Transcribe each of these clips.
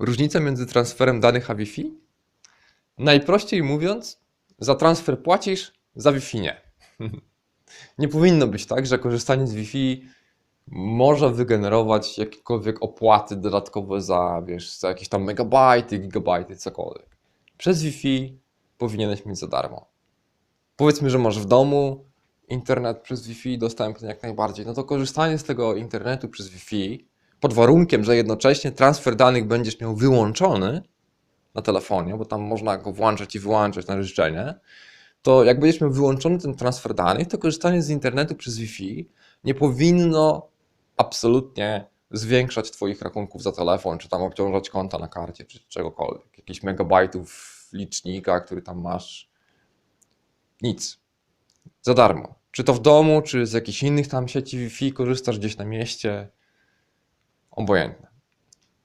Różnica między transferem danych a Wi-Fi? Najprościej mówiąc, za transfer płacisz, za Wi-Fi nie. Nie powinno być tak, że korzystanie z Wi-Fi może wygenerować jakiekolwiek opłaty dodatkowe za, wiesz, za jakieś tam megabajty, gigabajty, cokolwiek. Przez Wi-Fi powinieneś mieć za darmo. Powiedzmy, że masz w domu internet przez Wi-Fi dostępny jak najbardziej, no to korzystanie z tego internetu przez Wi-Fi pod warunkiem, że jednocześnie transfer danych będziesz miał wyłączony na telefonie, bo tam można go włączać i wyłączać na życzenie, to jak będziesz miał wyłączony ten transfer danych, to korzystanie z internetu przez Wi-Fi nie powinno absolutnie zwiększać Twoich rachunków za telefon, czy tam obciążać konta na karcie, czy czegokolwiek. Jakichś megabajtów licznika, który tam masz. Nic. Za darmo. Czy to w domu, czy z jakichś innych tam sieci Wi-Fi, korzystasz gdzieś na mieście, obojętne.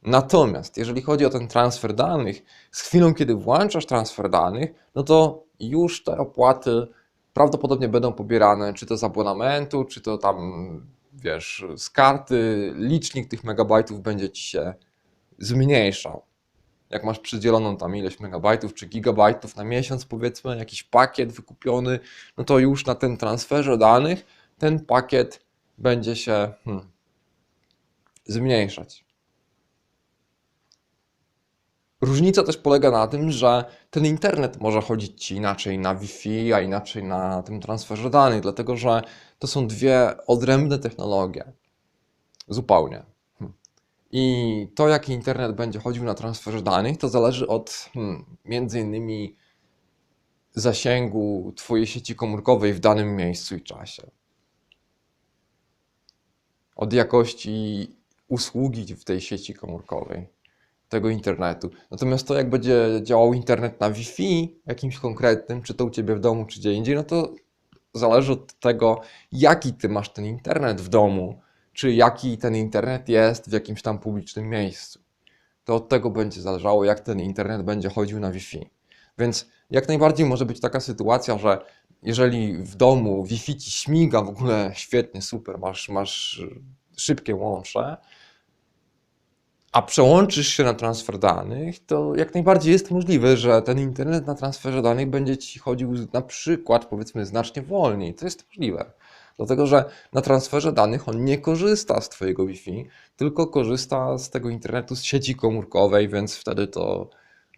Natomiast jeżeli chodzi o ten transfer danych, z chwilą, kiedy włączasz transfer danych, no to już te opłaty prawdopodobnie będą pobierane, czy to z abonamentu, czy to tam, wiesz, z karty, licznik tych megabajtów będzie ci się zmniejszał. Jak masz przydzieloną tam ileś megabajtów czy gigabajtów na miesiąc, powiedzmy, jakiś pakiet wykupiony, no to już na tym transferze danych ten pakiet będzie się hmm, zmniejszać. Różnica też polega na tym, że ten internet może chodzić ci inaczej na Wi-Fi, a inaczej na tym transferze danych, dlatego że to są dwie odrębne technologie. Zupełnie. Hmm. I to, jaki internet będzie chodził na transferze danych, to zależy od hmm, między innymi zasięgu Twojej sieci komórkowej w danym miejscu i czasie. Od jakości usługi w tej sieci komórkowej tego internetu. Natomiast to, jak będzie działał internet na Wi-Fi, jakimś konkretnym, czy to u Ciebie w domu, czy gdzie indziej, no to zależy od tego, jaki Ty masz ten internet w domu, czy jaki ten internet jest w jakimś tam publicznym miejscu. To od tego będzie zależało, jak ten internet będzie chodził na Wi-Fi. Więc jak najbardziej może być taka sytuacja, że jeżeli w domu Wi-Fi Ci śmiga w ogóle świetnie, super, masz, masz szybkie łącze, a przełączysz się na transfer danych, to jak najbardziej jest możliwe, że ten internet na transferze danych będzie ci chodził na przykład, powiedzmy, znacznie wolniej. To jest możliwe. Dlatego, że na transferze danych on nie korzysta z Twojego Wi-Fi, tylko korzysta z tego internetu z sieci komórkowej, więc wtedy to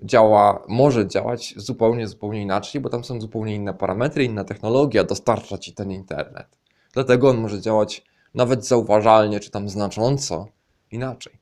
działa, może działać zupełnie, zupełnie inaczej, bo tam są zupełnie inne parametry, inna technologia dostarcza Ci ten internet. Dlatego on może działać nawet zauważalnie, czy tam znacząco inaczej.